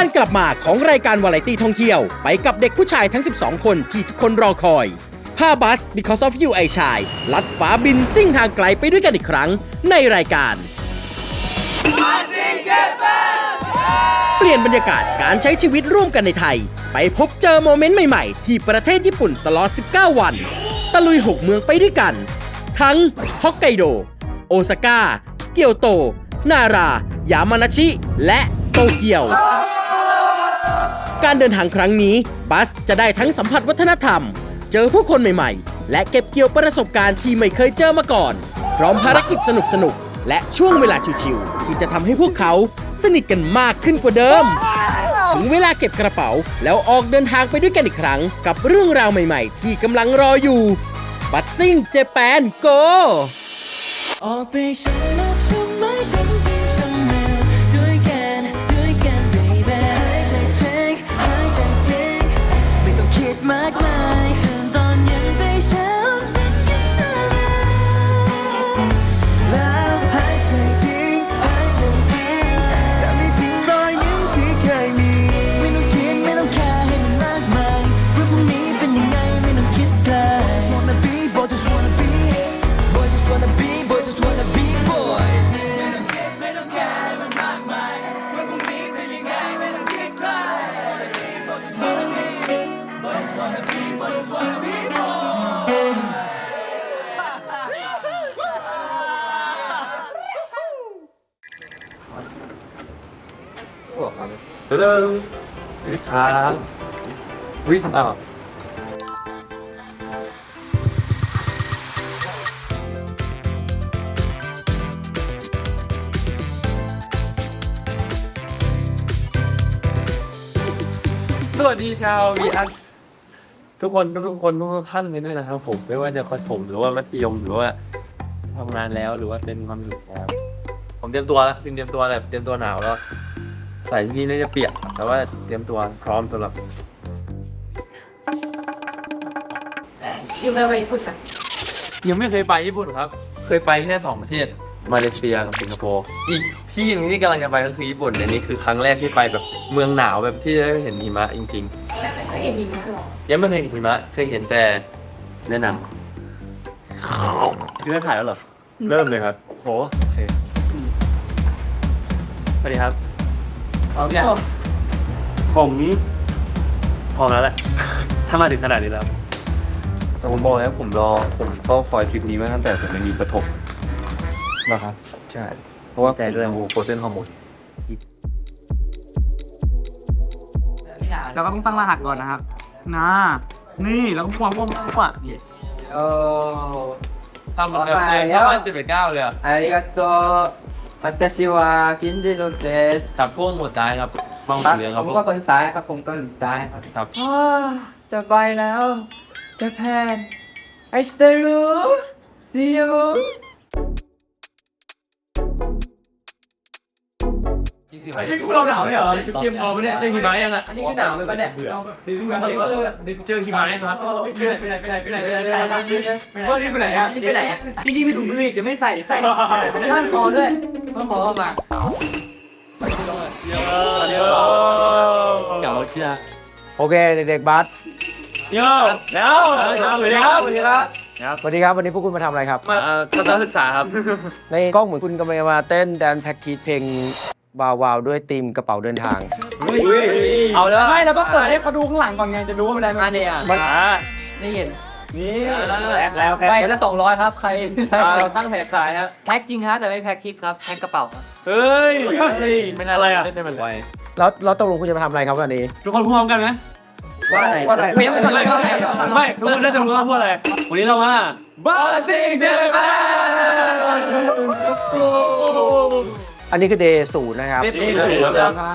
การกลับมาของรายการวาไรตี้ท่องเที่ยว ไปกับเด็กผู้ชายทั้ง 12 คนที่ทุกคนรอคอยผ้าบัส because of you ไอชาย ลัดฟ้าบินซิ่งทางไกลไปด้วยกันอีกครั้งในรายการ เปลี่ยนบรรยากาศการใช้ชีวิตร่วมกันในไทย ไปพบเจอโมเมนต์ใหม่ๆ ที่ประเทศญี่ปุ่นตลอด 19 วัน ตะลุย 6 เมืองไปด้วยกัน ทั้งฮอกไกโด โอซาก้า เกียวโต นารา ยามานาชิ และโตเกียว การเดินทางครั้งนี้ บัสจะได้ทั้งสัมผัสวัฒนธรรม เจอผู้คนใหม่ๆ และเก็บเกี่ยวประสบการณ์ที่ไม่เคยเจอมาก่อน พร้อมภารกิจสนุกๆ และช่วงเวลาชิวๆที่จะทำให้พวกเขาสนิทกันมากขึ้นกว่าเดิม ถึงเวลาเก็บกระเป๋าแล้วออกเดินทางไปด้วยกันอีกครั้ง กับเรื่องราวใหม่ๆ ที่กำลังรออยู่บัตซิ่งเจแปนโกออกไปฉัน เดิมวิชาวิทย์อ้าวสวัสดีชาววีอัสทุกคนทุกคนทุกท่านเลยด้วยนะครับผมไม่ว่าจะประถมหรือว่ามัธยมหรือว่าทำงานแล้วหรือว่าเป็นความสุขแล้วผมเตรียมตัวแล้วเตรียมตัวแบบเตรียมตัวหนาวแล้ว ใส่ที่นี่น่าจะเปียกครับแต่ว่าเตรียมตัวพร้อมสำหรับอยู่ในวัยผู้สักยังไม่เคยไปญี่ปุ่นครับ เคยไปแค่สองประเทศ มาเลเซียกับสิงคโปร์ อีกที่หนึงที่กำลังจะไปก็คือญี่ปุ่นอันนี้คือครั้งแรกที่ไปแบบเมืองหนาวแบบที่ได้เห็นหิมะจริงไม่เห็นมีมั้ยหรอๆยังไม่เคยเห็นหิมะ เคยเห็นแต่แนะนำคือได้ถ่ายแล้วเหรอ เริ่มเลยครับโหโอเคสวัสดีครับ เนี่ยผมพร้อมแล้วแหละ ถ้ามาถึงขนาดนี้แล้ว แต่ผมบอกแล้วผมรอผมเฝ้าคอยทริปนี้มาตั้งแต่ผมยังอยู่ประถมนะครับ ใช่ เพราะว่าแต่ด้วยโอ้โคเซนฮอร์โมนเราก็ต้องตั้งรหัสก่อนนะครับนะนี่แล้วก็ความวงกว่านี่โอ้ทำแบบเต็มห้าสิดเก้าเลยอะอันนี้ก็ตัว 私は金次郎です จับพวกหมดท้ายครับบางเหลืองครับ ผมก็คนซ้ายครับผมก็หลีซ้ายครับ ครับ จะไปแล้วจะแพนไอสเตอรูดิ โอเราหนาวเนี่ยเหรอเตรียมพอไหมเนี่ยเจอหิมะยังอะอันนี้ก็หนาวไปปะเนี่ยเจอหิมะยังครับว่าที่ไปไหนอะที่ไปไหนอะจริงๆไม่ถุงมืออีกเดี๋ยวไม่ใส่ใส่ท่านคอด้วยต้องคอมาเก่าเชียโอเคเด็กๆบัสเยอะแล้วสวัสดีครับสวัสดีครับสวัสดีครับวันนี้พวกคุณมาทำอะไรครับมาทัศนศึกษาครับ ในกล้องเหมือนคุณกำลังมาเต้นแดนแพ็กทีเพลง วาวาวด้วยธีมกระเป๋าเดินทาง เอาแล้วไม่เราต้องเปิดให้เขาดูข้างหลังก่อนไงจะรู้ว่ามันได้ไหมอันนี้อะมันนี่เห็นนี่แล้วไปละสองร้อยครับใครเราตั้งแผงขายครับแพ็คจริงฮะแต่ไม่แพ็คคลิปครับแพ็คกระเป๋าครับเฮ้ยเป็นอะไรอะได้เป็นไรแล้วแล้วตกลงคุณจะมาทำอะไรครับวันนี้ ทุกคนพร้อมกันไหมว่าอะไรว่าอะไรไม่ไม่ไม่ไม่ไม่ทุกคนน่าจะรู้ว่าพูดอะไรวันนี้เรามาบ้าซิงเจแปน อันนี้คือเดย์ศูนย์นะครับ นี่คือครับ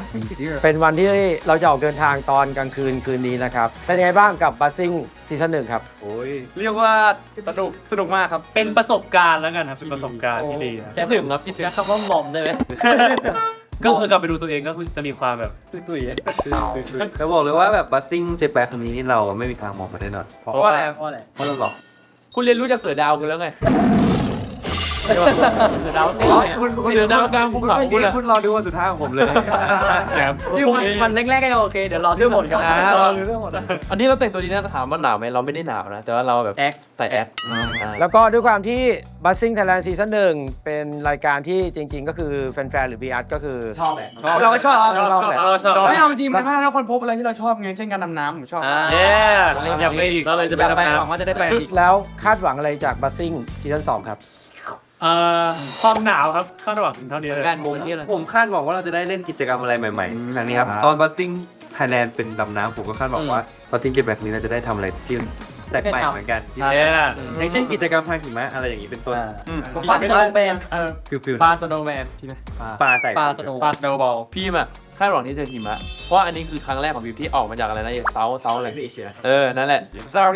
เป็นวันที่เราจะออกเดินทางตอนกลางคืนคืนนี้นะครับ เป็นยังไงบ้างกับบัสซิ่งซีซั่นหนึ่งครับ เรียกว่าสนุกสนุกมากครับ เป็นประสบการณ์แล้วกันครับ เป็นประสบการณ์ที่ดีครับแค่ถึงครับพี่เสือคำว่าหม่อมได้ไหมก็คือกลับไปดูตัวเองก็คือจะมีความแบบตุ้ยจะบอกเลยว่าแบบบัสซิ่งเจแปนครั้งนี้นี่เราไม่มีทางมองมาแน่นอนเพราะอะไรเพราะอะไรเพราะเราหลอกคุณเรียนรู้จากเสือดาวกันแล้วไง ดาวตีคุณคุณเดือดาวกลางภูเขาคุณคุณรอดูวันสุดท้ายของผมเลยครับที่มันมันแรกๆก็ยังโอเค เดี๋ยวรอเรื่องหมดกันรอเรื่องหมดอันนี้เราแต่งตัวดีนะถามว่าหนาวไหมเราไม่ได้หนาวนะ แต่ว่าเราแบบแอคใส่แอคแล้วก็ด้วยความที่ Buzzing Thailand Season 1เป็นรายการที่จริง ๆ ก็คือแฟนๆหรือ BR ก็คือชอบแหละเราก็ชอบชอบชอบเราชอบไม่เอาจริงมันมากแล้วคนพบอะไรที่เราชอบไงเช่นการดำน้ำผมชอบเย้อยากไปอีกเราเลยจะไปอยากไปทำงานหวังว่าจะได้ไปอีกแล้วคาดหวังอะไรจาก Buzzing Season 2ครับ เอ่อความหนาวครับคาดหวังเท่านี้เลยการมุมนี่เลยผมคาดหวังว่าเราจะได้เล่นกิจกรรมอะไรใหม่ๆอย่างนี้ครับ ตอนบัสติ้งไทยแลนด์เป็นดำน้ำผมก็คาดหวังว่าบัสติ้งเกมแบบนี้เราจะได้ทำอะไรที่แปลกใหม่เหมือนกันเย้อย่างเช่นกิจกรรมทางหิมะอะไรอย่างนี้เป็นต้นผมฟังเป็นแบนเออฟิลฟิลปลาสโนว์แมนใช่ไหมปลาใส่ปลาสโนว์ปลาสโนว์บอลพี่อะ คาดหวังที่จะหิมะ เพราะว่าอันนี้คือครั้งแรกของวิวที่ออกมาจากอะไรนะเซาเซาอะไรเอเชียเออ นั่นแหละ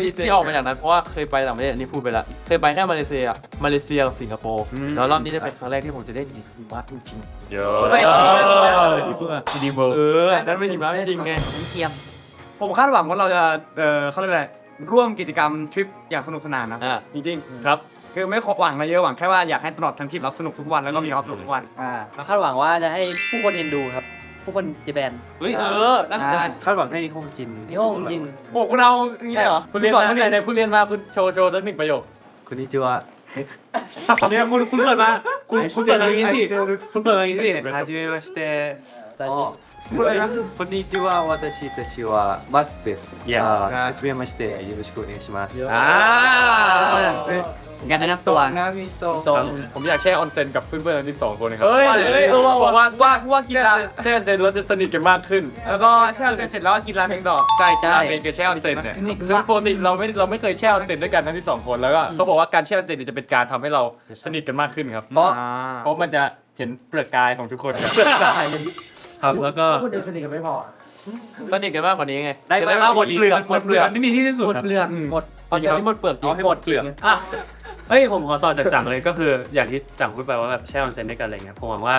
ที่ที่ออกมาจากนั้นเพราะว่าเคยไปต่างประเทศอันนี้พูดไปละ เคยไปแค่มาเลเซีย มาเลเซียกับสิงคโปร์ แล้วรอบนี้จะเป็นครั้งแรกที่ผมจะได้เห็นหิมะจริงๆเยอะดีเวิร์เออนั่นไม่หิมะจริงไงเทียม ผมคาดหวังว่าเราจะเออเขาเรียกอะไร ร่วมกิจกรรมทริปอย่างสนุกสนานนะอ่าจริงๆ ครับคือไม่ขอหวังอะไรเยอะหวังแค่ว่าอยากให้ตลอดทั้งทริปเราสนุกทุกวันแล้วก็มีความสุขทุกวันอ่าเราคาดหวังว่าจะให้ผู้คนเอ็นดูครับ ผู้คนเจแปน เฮ้ยเออนั่น อ่า คาดหวังให้นิคมจิน นี่ห้องจริง โอ้คุณเอาอย่างนี้เลยเหรอ คุณเรียน สอ มาน เขา ไห เรียน นๆคุณเรียนมาคุณโชว์โชว์สักหนึ่งประโยค คนนี้ชื่อว่า ตอนนี้คุณคุณเปิดมาคุณคุณเปิดมาอย่างนี้สิคุณเปิดมาอย่างนี้สิ はじめましてตอนนี้ こんにちは私たちはマスですいやはじめましてよろしくお願いします อ่างานแนะนำตัว นะพี่โซตรงผมอยากแช่ออนเซ็นกับเพื่อนๆที่สองคนนะครับเฮ้ยเฮ้ยเออว่าว่าว่าว่าว่ากีฬาแช่ออนเซ็นเราจะสนิทกันมากขึ้น แล้วก็แช่เสร็จเสร็จแล้วก็กินร้านเพลงต่อ ใช่ใช่เป็นกับแช่ออนเซ็นเนี่ยคือปกติเราไม่เราไม่เคยแช่ออนเซ็นด้วยกันทั้งที่สองคนแล้วก็เขาบอกว่าการแช่ออนเซ็นเนี่ยจะเป็นการทำให้เราสนิทกันมากขึ้นครับเพราะเพราะมันจะเห็นเปลือกกายของทุกคนครับ ครับแล้วก็พูดถึงสนิทกันไม่พอ สนิทกันมากกว่านี้ไงได้ไหมว่าหมดเปลือกหมดเปลือก ไม่มีที่สิ้นสุดหมดครับ เปลือกหมดตอนนี้หมดเปลือกเอาให้หมดจริงอะเฮ้ยผมขอต่อจากจังเลยก็คืออย่างที่จังพูดไปว่าแบบแช่ออนเซ็นด้วยกันอะไรเงี้ยผมหวังว่า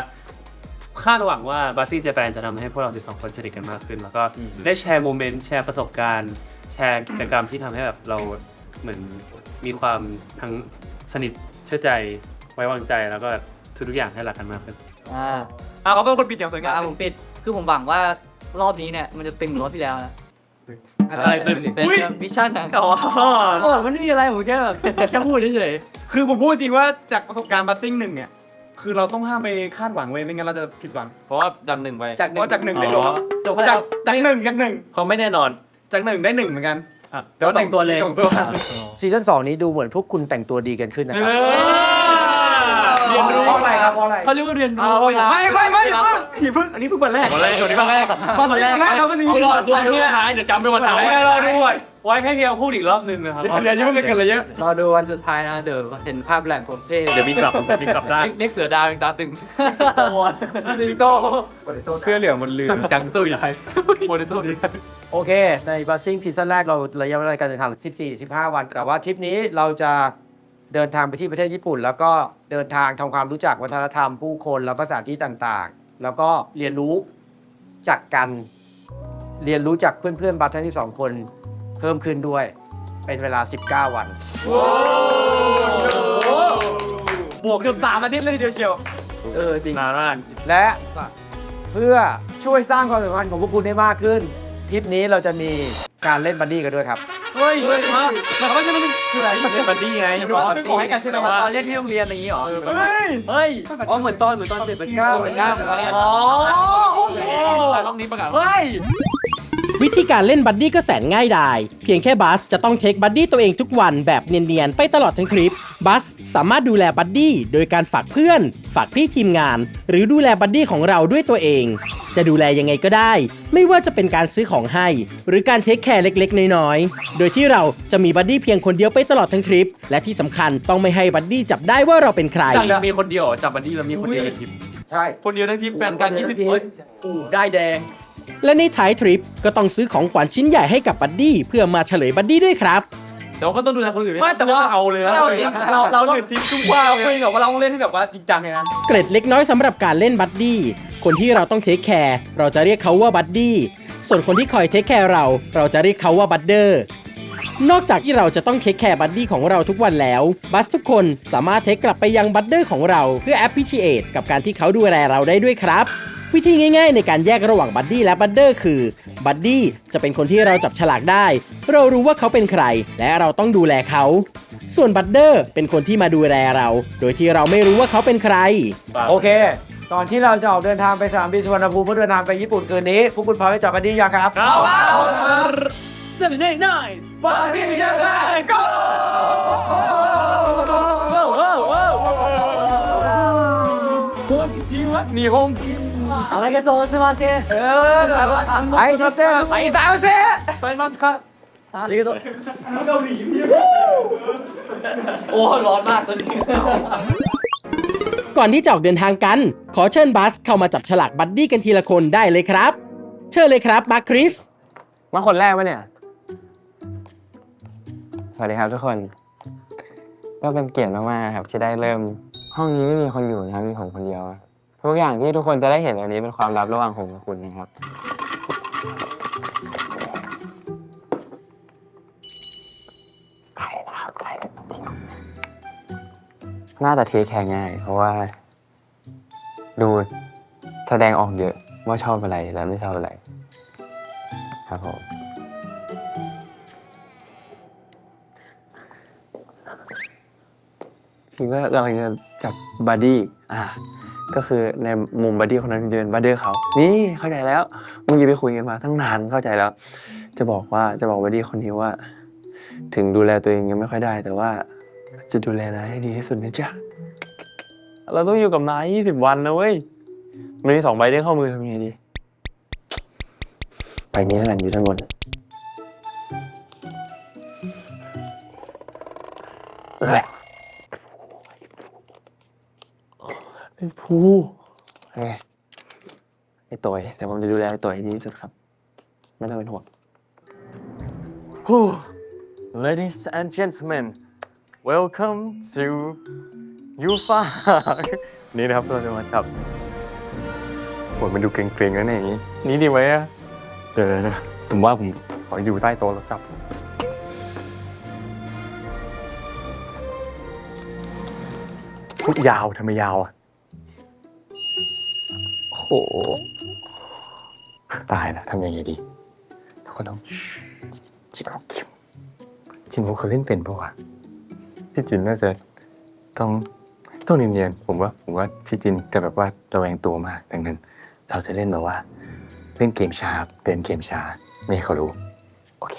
คาดหวังว่าบาซี่เจแปนจะทำให้พวกเราสองคนสนิทกันมากขึ้น แล้วก็ได้แชร์โมเมนต์แชร์ประสบการณ์ แชร์กิจกรรมที่ทำให้แบบเราเหมือนมีความทั้งสนิทเชื่อใจไว้วางใจแล้วก็แบบทุกๆอย่างให้รักกันมากขึ้น อ่า อะเขาเป็นคนปิดอย่างสวยงาอ่ามผมปิด คือผมหวังว่า รอบนี้เนี่ยมันจะตึงกว่ารอบที่แล้วนะอะไรตึงเป็นมิชชั่นนะอ๋อโอ้มันไม่มีอะไรผมแค่แบบแค่พูดเฉยคือผมพูดจริงว่าจากประสบการณ์บัตติ้งหนึ่งเนี่ย คือเราต้องห้ามไปคาดหวังเว้ยไม่งั้นเราจะผิดหวัง เพราะว่าดันหนึ่งไปๆจากเพราะจากหนึ่งได้อ๋อจบไปจาแล้กวจากหนึ่งจากหนึ่งเขาไม่แน่นอน จากหนึ่งได้หนึ่งเหมือนกันอะ แต่ว่าสองตัวเลย สองตัวซีซั่น2นี้ดูเหมือนพวกคุณแต่งตัวดีกันขึ้นนะครับ เรียนรู้ เพราะอะไรครับเพราะอะไรเขาเรียกว่าเรียนรู้ ไม่ไม่ไม่ไม่ เพิ่งอันนี้เพิ่งวันแรกวันแรกวันนี้วันแรกวันแรกเราก็นี้รอดูดูหายเดี๋ยวจำไปวันไหนไว้รอด้วยไว้ให้เพียงพูดอีกรอบหนึงนะครับเรียนเยอะไม่เกินเลยเยอะรอดูวันสุดท้ายนะเดี๋ยวเห็นภาพแหลกผมเท่เดี๋ยวมีกลับมีกลับได้เน็กเสือดาวยังตาตึงสิงโตเครื่องเหลืองมันลืมจังตุ้ยใหญ่โมเดลตุ้ยโอเค ในบัสซิ่งซีซั่นแรกเราระยะเวลาการเดินทาง 14-15 วัน แต่ว่าทริปนี้เราจะเดินทางไปที่ประเทศญี่ปุ่น แล้วก็เดินทางทำความรู้จักวัฒนธรรมผู้คนแล้วก็สถานที่ต่างๆ แล้วก็เรียนรู้จากกันเรียนรู้จากเพื่อนๆบัสทั้งที่สองคนเพิ่มขึ้นด้วย เป็นเวลา 19 วัน บวกเกือบสามอาทิตย์เลยทีเดียวเชียว เออจริง นานมากและเพื่อช่วยสร้างความสัมพันธ์ของพวกคุณให้มากขึ้น ทริปนี้เราจะมี การเล่นบัดดี้กันด้วยครับ เฮ้ยเฮ้ยมาเขาจะไม่คืออะไรเล่นบัดดี้ไงขอให้กันใช่ไหมว่าตอนเล่นที่โรงเรียนอย่างงี้เหรอ เฮ้ย เฮ้ย อ๋อเหมือนตอนเหมือนตอนเด็กเป็นเก้าเป็นเก้าอ๋อรอบนี้ประกาศเฮ้ย วิธีการเล่นบัดดี้ก็แสนง่ายดาย เพียงแค่บัสจะต้องเทคบัดดี้ตัวเองทุกวันแบบเนียนๆ ไปตลอดทั้งทริป บัสสามารถดูแลบัดดี้โดยการฝากเพื่อน ฝากพี่ทีมงาน หรือดูแลบัดดี้ของเราด้วยตัวเอง จะดูแลยังไงก็ได้ ไม่ว่าจะเป็นการซื้อของให้ หรือการเทคแคร์เล็กๆ น้อยๆ โดยที่เราจะมีบัดดี้เพียงคนเดียวไปตลอดทั้งทริป และที่สำคัญต้องไม่ให้บัดดี้จับได้ว่าเราเป็นใครจังมีคนเดียวเหรอจับบัดดี้แล้วมีคนเดียวในทีมใช่ คนเดียวทั้งทีมแฟนกัน20คนได้แดง และในท้ายทริปก็ต้องซื้อของขวัญชิ้นใหญ่ให้กับบัดดี้เพื่อมาเฉลยบัดดี้ด้วยครับ แต่ว่าก็ต้องดูแลคนอื่นด้วยไม่แต่ว่าเอาเลยนะเราเราเราทีมทุกว่าเราคุยแบบว่าเราต้องเล่นให้แบบว่าจริงจังเลยนะเกร็ดเล็กน้อยสำหรับการเล่นบัดดี้คนที่เราต้องเทคแคร์เราจะเรียกเขาว่าบัดดี้ส่วนคนที่คอยเทคแคร์เรา เราจะเรียกเขาว่าบัดเดอร์นอกจากที่เราจะต้องเทคแคร์บัดดี้ของเราทุกวันแล้ว บัสทุกคนสามารถเทคกลับไปยังบัดเดอร์ของเราเพื่อแอ p พิ i เอตกับการที่เขาดูแลเราได้ด้วยครับ วิธีง่ายๆ ในการแยกระหว่างบัดดี้และบัดเดอร์คือ บัดดี้จะเป็นคนที่เราจับฉลากได้ เรารู้ว่าเขาเป็นใคร และเราต้องดูแลเขา ส่วนบัดเดอร์เป็นคนที่มาดูแลเรา โดยที่เราไม่รู้ว่าเขาเป็นใคร โอเค ก่อนที่เราจะออกเดินทางไปสนามบินสุวรรณภูมิเพื่อเดินทางไปญี่ปุ่นคืนนี้พวกคุณพร้อมจะจับบัดดี้ยังครับ seven eight nine บาซิลเจแปน go 日本ありがとうございますはいすいませんはいすいません買いますかありがとうโอ้ร้อนมากตัวนี้ ก่อนที่จะออกเดินทางกัน ขอเชิญบัสเข้ามาจับฉลากบัดดี้กันทีละคนได้เลยครับ เชิญเลยครับมาร์คคริส มาคนแรกวะเนี่ย สวัสดีครับทุกคน ก็เป็นเกียรติมากๆครับที่ได้เริ่ม ห้องนี้ไม่มีคนอยู่นะครับมีผมคนเดียว ทุกอย่างที่ทุกคนจะได้เห็นวันนี้เป็นความลับระหว่างผมกับคุณนะครับ น่าจะเทคแคร์ง่าย เพราะว่า ดูแสดงออกเยอะว่าชอบอะไรและไม่ชอบอะไร ครับผมคิดว่ากำลังจะจับบัดดี้อ่า ก็คือในมุมบัดดี้คนนั้นจะเป็นบัดเดอร์เขา นี่เข้าใจแล้วมึงอย่าไปคุยกันมาตั้งนานเข้าใจแล้ว จะบอกว่าจะบอกบัดดี้คนนี้ว่า ถึงดูแลตัวเองยังไม่ค่อยได้ แต่ว่าจะดูแลนายให้ดีที่สุดนะจ๊ะเราต้องอยู่กับนายยี่สิบวันนะเว้ยมันมีสองใบเด้งเข้ามือทำยังไงดี ไปนี้แล้วกันอยู่ด้านบน ไอ้ภูไงไอ้ตัวแต่ผมจะดูแลไอ้ตัวให้ดีที่สุดครับ ไม่ต้องเป็นห่วง Ladies and gentlemen welcome to UFA นี่นะครับเราจะมาจับผมมันดูเกรงๆแล้วเนี่ยอย่างนี้ นี่ดีไหมอะเดี๋ยวนะผมว่าผมขออยู่ใต้โต๊ะแล้วจับพูดยาวทำไมยาวอะ โห ตายแล้วทำยังไงดีทุกคนต้องจินมุกคิมจินมุกเขาเล่นเป็นปะวะพี่จินน่าจะต้องต้องเนียนๆผมว่าผมว่าพี่จินจะแบบว่าระแวงตัวมากดังนั้น เราจะเล่นแบบว่า เล่นเกมช้าเล่นเกมช้าไม่ให้เขารู้ โอเค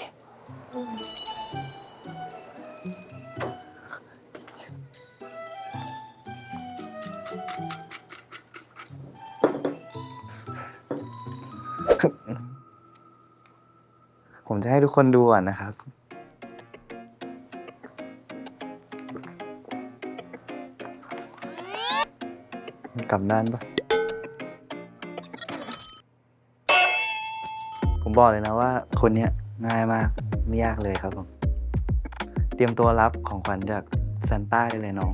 ผมจะให้ทุกคนดูก่อนนะครับ กลับด้านปะผมบอกเลยนะว่าคนเนี้ยง่ายมาก ไม่ยากเลยครับผม เตรียมตัวรับของขวัญจากซานต้าได้เลยน้อง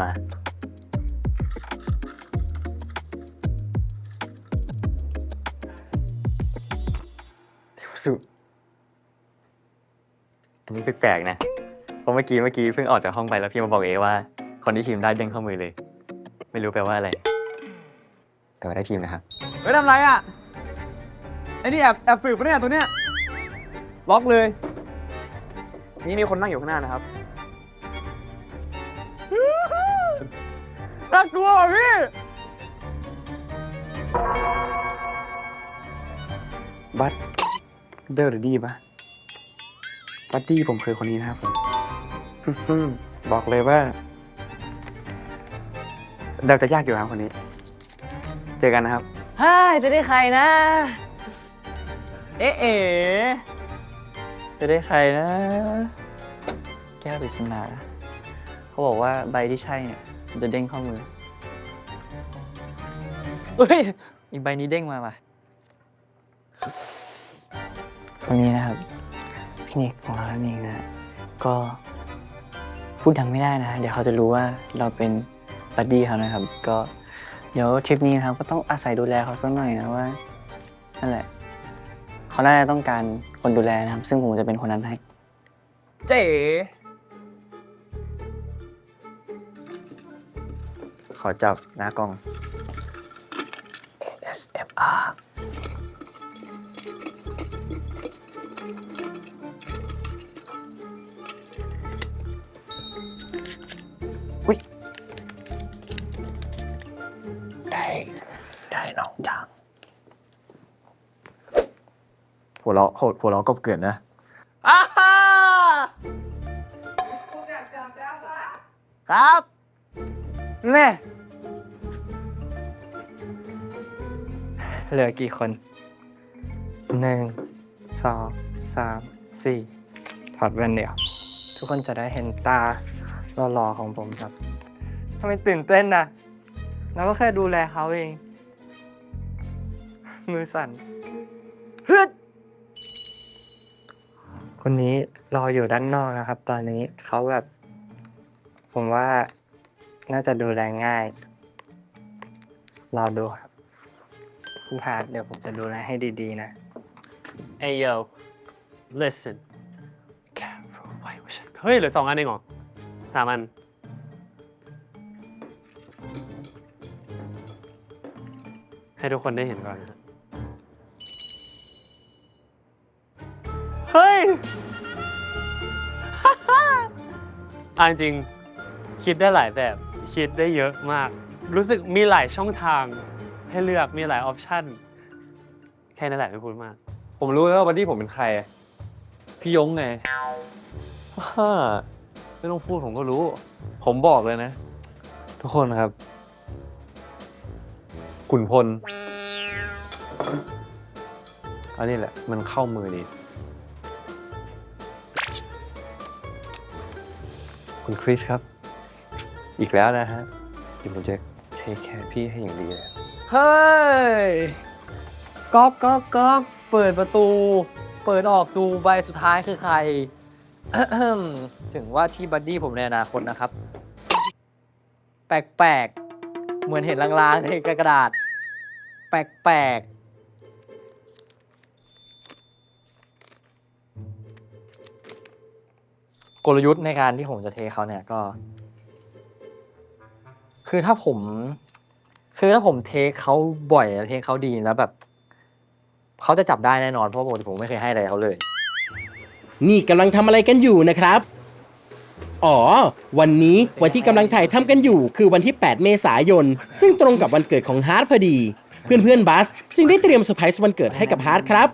มา สุอันนี้แปลกๆนะ เพราะเมื่อกี้เมื่อกี้เพิ่งออกจากห้องไปแล้วพี่มาบอกเอว่า คนที่พิมพ์ได้เด้งเข้ามือเลย ไม่รู้แปลว่าอะไร แต่ว่าได้พิมพ์นะครับ เฮ้ยทำไรอะ ไอ้นี่แอบแอบสืบปะเนี่ยตัวเนี้ย ล็อกเลย นี่มีคนนั่งอยู่ข้างหน้านะครับ น่ากลัวว่ะพี่ บัต เดอร์หรือดีปะบัตดี้ผมเคยคนนี้นะครับผมบอกเลยว่าเดาจะยากอยู่ครับคนนี้ เจอกันนะครับฮ่าจะได้ใครนะ เอ๊ะเอ๋จะได้ใครนะ แก้วปริศนาเขาบอกว่าใบที่ใช่เนี่ยมันจะเด้งเข้ามือเฮ้ย อีกใบนี้เด้งมาว่ะ คนนี้นะครับพี่นิกของเรานั่นเองนะก็พูดดังไม่ได้นะ เดี๋ยวเขาจะรู้ว่าเราเป็นบัดดี้เขานะครับ ก็เดี๋ยวทริปนี้นะครับ ก็ต้องอาศัยดูแลเขาสักหน่อยนะว่านั่นแหละเขาน่าจะต้องการคนดูแลนะครับ ซึ่งผมจะเป็นคนนั้นให้ เจ๋ขอจับหน้ากล้อง ASMR วเราะโหดหัวเราะกบเกินนะอ้าฮ่าครับแม่เหลือกี่คนหนึ่งสองสามสี่ถอดแว่นเดี๋ยว ทุกคนจะได้เห็นตาหล่อๆของผมครับทำไมตื่นเต้นนะเราก็แค่ดูแลเขาเอง มือสั่นฮึด คนนี้รออยู่ด้านนอกนะครับ ตอนนี้เขาแบบ ผมว่าน่าจะดูแลง่าย รอดูครับพี่พาร์เดี๋ยวผมจะดูแลให้ดีๆนะ Hey yo listen เฮ้ยเหลือสองอันเองเหรอสามอัน ให้ทุกคนได้เห็นก่อนนะ อ่าจริงๆคิดได้หลายแบบคิดได้เยอะมาก รู้สึกมีหลายช่องทางให้เลือกมีหลายออปชั่นแค่นั้นแหละไม่พูดมาก ผมรู้แล้วว่าบัดดี้ผมเป็นใคร พี่ยงไงฮ่าไม่ต้องพูดผมก็รู้ ผมบอกเลยนะ ทุกคนครับ ขุนพล อันนี้แหละ มันเข้ามือดี คุณคริสครับ อีกแล้วนะฮะเดี๋ยวผมจะเทคแคร์พี่ให้อย่างดีเลยเฮ้ยก๊อกก๊อกก๊อกเปิดประตู เปิดออกดูใบสุดท้ายคือใคร ถึงว่าที่บัดดี้ผมในอนาคตนะครับ แปลกๆ เหมือนเห็นลางๆในกระดาษ แปลกๆ กลยุทธ์ในการที่ผมจะเทเขาเนี่ยก็ คือถ้าผม คือถ้าผมเทเขาบ่อยเทเขาดีแล้วแบบเขาจะจับได้แน่นอนเพราะปกติผมไม่เคยให้อะไรเขาเลย นี่กำลังทำอะไรกันอยู่นะครับ อ๋อ วันนี้วันที่กำลังถ่ายทำกันอยู่ คือวันที่ 8 เมษายน ซึ่งตรงกับวันเกิดของฮาร์ดพอดี เพื่อนๆบัส จึงได้เตรียมเซอร์ไพรส์วันเกิดให้กับฮาร์ดครับ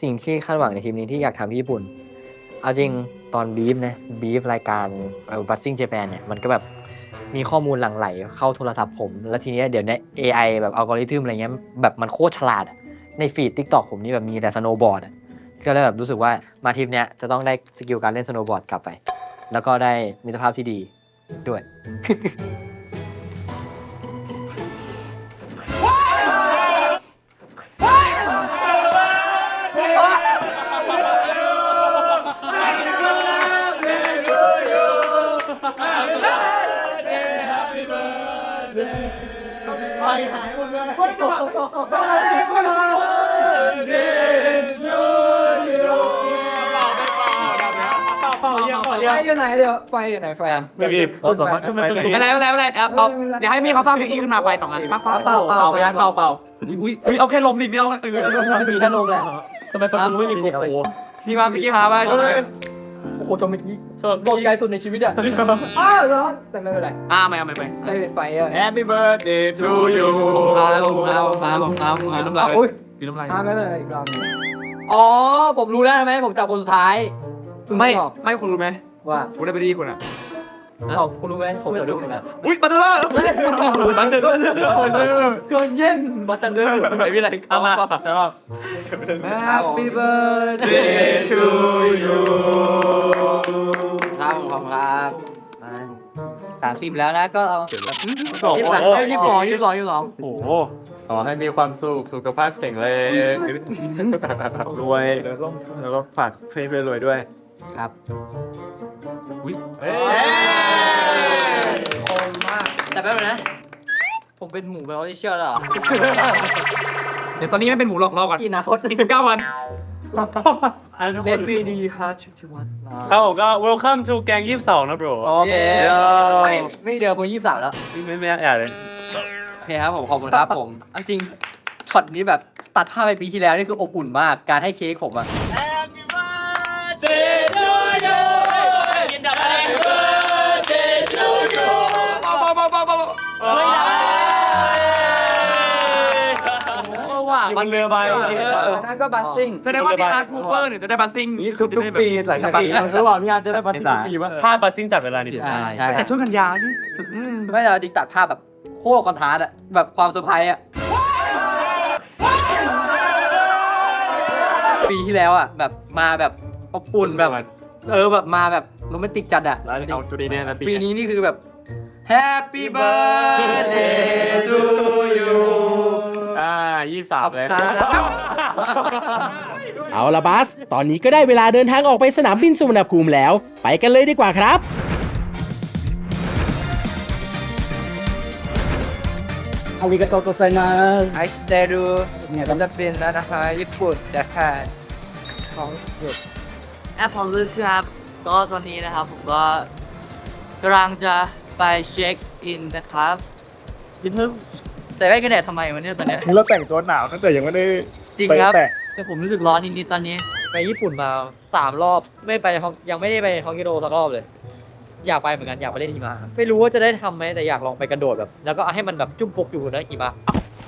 สิ่งที่คาดหวังในทีมนี้ที่อยากทำที่ญี่ปุ่น เอาจริงตอนบีฟนะบีฟรายการบัสซิ่งเจแปนเนี่ยมันก็แบบมีข้อมูลหลั่งไหลเข้าโทรศัพท์ผม แล้วทีเนี้ยเดี๋ยวนี้ AI แบบอัลกอริทึมอะไรเงี้ยแบบมันโคตรฉลาด ในฟีดทิกตอกผมนี่แบบมีแต่สโนว์บอร์ดก็เลยแบบรู้สึกว่ามาทีมเนี้ยจะต้องได้สกิลการเล่นสโนว์บอร์ดกลับไป แล้วก็ได้มิตรภาพที่ดี ด้วย เยี่ยมไปอยู่ไหนเดี๋ยวไปอยู่ไหนแฟนไม่มีเราสามารถทำไมไม่เป็นไรไม่เป็นไรไม่เป็นไรเอาเอาเดี๋ยวให้พี่เขาสร้างเพลงอีขึ้นมาไปสองอันเปล่าเปล่าเปล่าไปเปล่าเปล่าอุ้ยอุ้ยเอาแค่ลมดิไม่เอาเออมีแค่ลมแหละทำไมประตูไม่มีโอ้โหพี่มาเมื่อกี้พาไปโอ้โหจนเมื่อกี้โดนไกลสุดในชีวิตอะอ้าวร้อนแต่ไม่เป็นไรอ่าไม่เอาไม่ไปได้เป็นไฟอะ Happy birthday to you เอาแล้วผมเอามาผมเอาผมเอาน้ำลายอุ้ยมีน้ำลายอ่าไม่เป็นไรอีกรอบหนึ่งอ๋อผมรู้แล้วทำไมผมจับคนสุดท้ายคุณไม่บอกไม่คุณรู้ไหม ว่าคุณได้ไปดีคุณอะเอาคุณรู้ไหมผมจับด้วยคุณนะอุ้ยบัตเตอร์บัตเตอร์เกินเย็นบัตเตอร์เดอร์ไม่มีอะไรเอามาจะรอบ Happy birthday to you ครับผมครับสามสิบแล้วนะก็เอาสองยี่สิบสองยี่สิบสองยี่สิบสองยี่สิบสองโอ้โหขอให้มีความสุขสุขภาพแข็งแรงรวยแล้วก็แล้วก็ฝากเพื่อนเพื่อนรวยด้วย ครับเอ้ยคมมาก แต่แป๊บนึงนะ ผมเป็นหมูแบบที่เชื่อแล้วเหรอเดี๋ยวตอนนี้ไม่เป็นหมูหลอกรอก่อนที่อนาคตอีกสิบเก้าวัน อันทุกเล่คนนวีดีฮาร์ดชิวันครับผมก็ welcome to แกงยี่สิบสองนะ bro โอเคเดี๋ยวไม่ไม่เดียวคนยี่สิบสามแล้ว ไม่ไม่อยากเลย โอเคครับผมขอบคุณครับผมเอาจริงช็อตนี้แบบตัดภาพไปปีที่แล้วนี่คืออบอุ่นมากการให้เค้กผมอะ ว่ามันเรือใบนั่นก็บัสซิ่ง แสดงว่าที่อาร์ตคูเปอร์เนี่ยจะได้บัตติ้งนี่ทุกๆปีหลายปีระหว่างงานจะได้บัสซิ่งปีว่าถ้าบัสซิ่งจัดเวลานี่ใช่ใช่แต่ช่วยกันยานี่ไม่แต่จริงตัดภาพแบบโคตรคอนทราสต์อะแบบความเซอร์ไพรส์อะปีที่แล้วอะแบบมาแบบอบอุ่นแบบ เออแบบมาแบบโรแมนติกจัดอะแล้วเอาจุดนี้เนี่ยนะปีปีนี้นี่คือแบบ Happy birthday to you อ่ายี่สิบสามขอบเลยคุณครับเอาละบัส ตอนนี้ก็ได้เวลาเดินทางออกไปสนามบินสุวรรณภูมิแล้ว ไปกันเลยดีกว่าครับ อาริกาโตโตไซมาสไอสเตรูเนี่ยก็จะเป็นร้านอาหารญี่ปุ่นแต่ค่ะของหยุดแอปของลือครับ ก็ตอนนี้นะครับผมก็กำลังจะไปเช็คอินนะครับยินเพิ่งใส่แว่นกันแดดทำไมวะเนี่ยตอนเนี้ย นี่เราแต่งตัวหนาวตั้งแต่ยังไม่ได้จริงครับแต่ผมรู้สึกร้อนนิดๆตอนนี้ ไปญี่ปุ่นมาสามรอบไม่ไปฮอกยังไม่ได้ไปฮอกไกโดสักรอบเลย อยากไปเหมือนกันอยากไปเล่นหิมะไม่รู้ว่าจะได้ทำไหมแต่อยากลองไปกระโดดแบบ แล้วก็ให้มันแบบจุ่มปุกอยู่ในหิมะ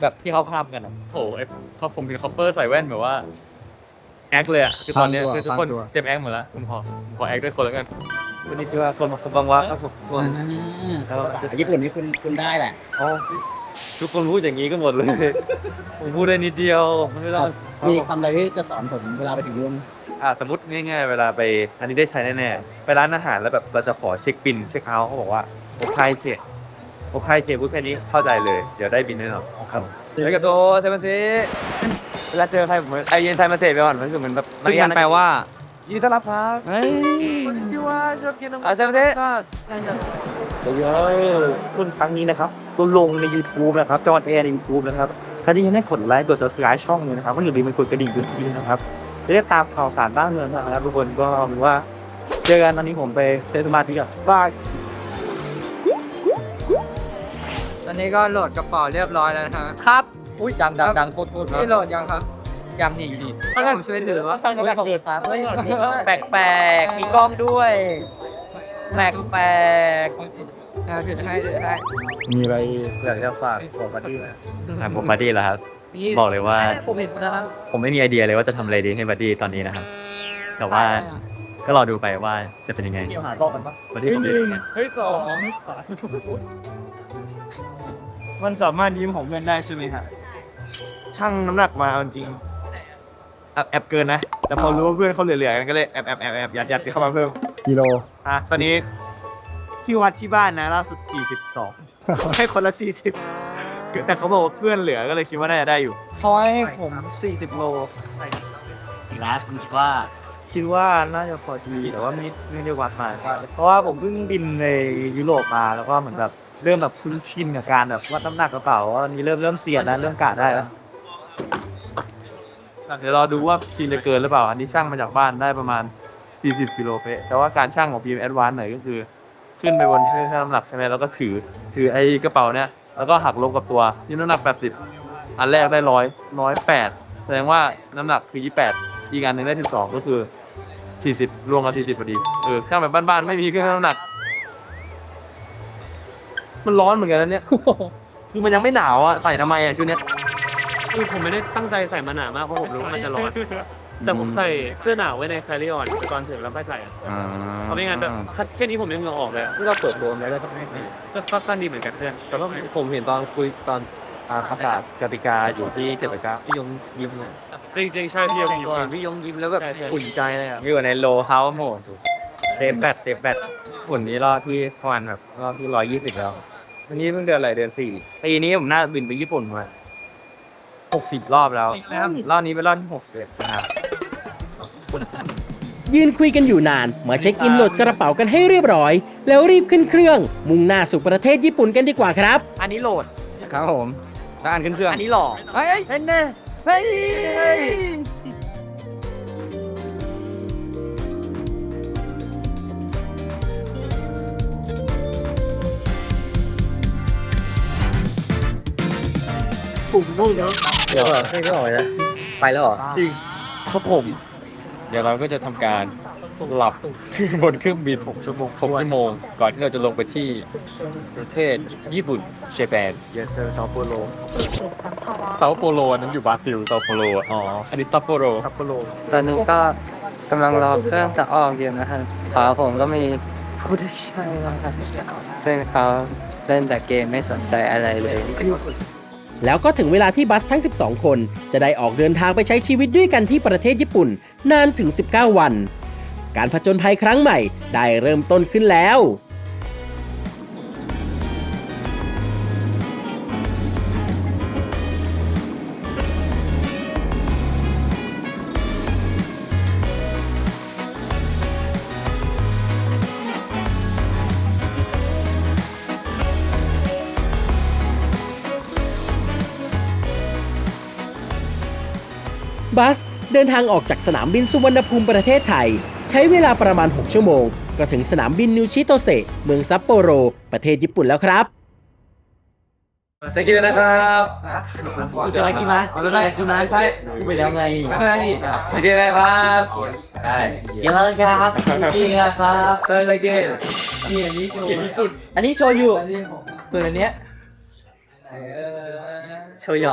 แบบที่เขาทำกันอะโอ้โหไอ้เขาผมเป็นคอปเปอร์ใส่แว่นแบบว่า แอคเลยอะ คือตอนเนี้ยคือทุกคนเต็มแอคหมดแล้วผมขอผมขอแอคด้วยคนแล้วกันวันนี้ชื่อว่าคนบางวะครับผมญี่ปุ่นนี่คุณคุณได้แหละ อ๋อ ทุกคนพูดอย่างนี้กันหมดเลย ผมพูดได้นิดเดียวไม่ได้มีคำอะไรที่จะสอนผมเวลาไปถึงนู่นอ่าสมมติง่ายๆ เวลาไปอันนี้ได้ใช้แน่ๆไปร้านอาหารแล้วแบบเราจะขอเช็คบินเช็คเอาท์เขาบอกว่าโอไคเจโอไคเจพูดแค่นี้เข้าใจเลย เดี๋ยวได้บินแน่นอนครับเดี๋ยวกับโตไซมาเซเวลาเจอใครผมไอเย็นไซมาเซไปก่อนมันคือเหมือนแบบซึ่งมันแปลว่า ยินดีต้อนรับครับเฮ้ยที่ว่าชอบกินน้ำไซมาเซเยอะรุ่นครั้งนี้นะครับก็ลงใน YouTube นะครับจอห์นแอร์ใน YouTube นะครับถ้าที่ยังได้กดไลค์กด subscribe ช่องเลยนะครับก็อย่าลืมไปกดกระดิ่งด้วยนะครับจะได้ตามข่าวสารบ้านเมืองนะครับทุกคนก็เอาเป็นว่าเจอกันตอนนี้ผมไปเต้นสมาธิก่อนบายตอนนี้ก็โหลดกระเป๋าเรียบร้อยแล้วนะครับ ครับ อุ้ยดังดังดังโคตรโคตรนี่โหลดยังครับ ยังนี่อยู่นี่ถ้าผมช่วยถือว่าข้างนี้ผมครับเฮ้ยแปลกแปลกๆมีกล้องด้วยแปลกแปลกๆเอาถือให้ถือให้มีอะไรอยากจะฝากบอกมาด้วยอะผมบัดดี้แล้วครับบอกเลยว่า ผมเห็นนะครับผมไม่มีไอเดียเลยว่าจะทำอะไรดีให้บัดดี้ตอนนี้นะครับ แต่ว่าก็รอดูไปว่าจะเป็นยังไงเดี๋ยวหาบอกกันปะบัดดี้ผมจะเป็นยังไงเฮ้ยสองมันสามารถยิ้มของเพื่อนได้ใช่ไหมฮะช่างน้ำหนักมาเอาจริง แอบแอบเกินนะ แต่พอรู้ว่าเพื่อนเขาเหลือๆกันก็เลยแอบแอบแอบแอบยัดยัดเข้ามาเพิ่มกิโลอะตอนนี้ที่วัดที่บ้านนะล่าสุด 42 ให้คนละ 40 แต่เขาบอกว่าเพื่อนเหลือก็เลยคิดว่าน่าจะได้อยู่เขาให้ผม 40 โลร้านคุณคิดว่าคิดว่าน่าจะพอดีแต่ว่าไม่ไม่ได้วัดมาเพราะว่าผมเพิ่งบินในยุโรปมาแล้วก็เหมือนแบบเริ่มแบบคุ้นชินกับการแบบวัดน้ำหนักกระเป๋าว่านี้เริ่มเริ่มเสียดแล้วเริ่มกะได้แล้ว เดี๋ยวรอดูว่ากินจะเกินหรือเปล่า อันนี้ช่างมาจากบ้านได้ประมาณ 40กิโลเป๊ะแต่ว่าการช่างของ PM Advance หน่อยก็คือ ขึ้นไปบนเครื่องชั่งน้ำหนักใช่ไหมแล้วก็ถือถือไอ้กระเป๋าเนี้ยแล้วก็หักลบกับตัวที่น้ำหนัก 80 อันแรกได้ร้อยร้อยแปดแสดงว่าน้ำหนักคือ 28 อีกอันหนึ่งได้ 12 ก็คือ 40รวมกัน40พอดีเออช่างแบบบ้านๆไม่มีเครื่องชั่งน้ำหนัก มันร้อนเหมือนกันนะเนี่ย คือมันยังไม่หนาวอะใส่ทำไมอะชุดเนี้ย คือผมไม่ได้ตั้งใจใส่มาหนามากเพราะผมรู้ว่ามันจะร้อน แต่ผมใส่เสื้อหนาวไว้ในแคริออนตอนถึงแล้วไม่ใส่อะเพราะไม่งั้นแบบแค่นี้ผมยังเหงื่อออกเลยอะที่เราเปิดรวมแล้วก็ก็สั้นดีเหมือนกันเพื่อนแต่ว่าผมเห็นตอนคุยตอนอ่าประกาศกติกาอยู่ที่เจ็ดประกาพี่ยงยิ้มเลยจริงจริงๆใช่พี่ยงยิ้มพี่ยงยิ้มแล้วแบบใช่ใช่อุ่นใจเลยอะอยู่ในโลเฮาส์โหมดเตะแบตเตะแบตปุ่นนี้รอบที่ประมาณแบบรอบที่ร้อยยี่สิบแล้วอันนี้เพิ่งเดือนอะไรเดือนสี่ปีนี้ผมน่าบินไปญี่ปุ่นมา หกสิบรอบแล้ว รอบนี้เป็นรอบที่หกสิบนะครับ ยืนคุยกันอยู่นาน มาเช็คอินโหลดกระเป๋ากันให้เรียบร้อย แล้วรีบขึ้นเครื่อง มุ่งหน้าสู่ประเทศญี่ปุ่นกันดีกว่าครับ อันนี้โหลด ครับผมแล้วอ่านขึ้นเครื่องอันนี้หล่อเฮ้ยเฮ้ยแน่เฮ้ยเดี๋ยวไม่ได้ออกนะไปแล้วเหรอครับผม เดี๋ยวเราก็จะทำการหลับบนเครื่องบิน6ชั่วโมง6ชั่วโมง ก่อนที่เราจะลงไปที่ประเทศญี่ปุ่นเจแปนเยสเซอร์ซอโปโลเซาโปโลอันนั้นอยู่บราซิลเซาโปโลอ๋ออันนี้ซัปโปโรซัปโปโลตอนนี้ก็กำลังรอเครื่องจะออกอยู่นะฮะขาผมก็มีผู้ที่ใช่แล้วครับซึ่งเขาเล่นแต่เกมไม่สนใจอะไรเลย แล้วก็ถึงเวลาที่บัสทั้ง 12 คน จะได้ออกเดินทางไปใช้ชีวิตด้วยกันที่ประเทศญี่ปุ่น นานถึง 19 วัน การผจญภัยครั้งใหม่ได้เริ่มต้นขึ้นแล้ว บัสเดินทางออกจากสนามบินสุวรรณภูมิประเทศไทย ใช้เวลาประมาณ 6 ชั่วโมง ก็ถึงสนามบินนิวชิโตเซะเมืองซัปโปโร ประเทศญี่ปุ่นแล้วครับจะกินนะครับจะไปกินมาจะไปกินมาใช่ไปแล้วไงจะกินอะไรครับได้กินแล้วครับกินแล้วครับเตยอะไรกินนี่อันนี้กินญี่ปุ่นอันนี้โชยุส่วนอันเนี้ยโชยุ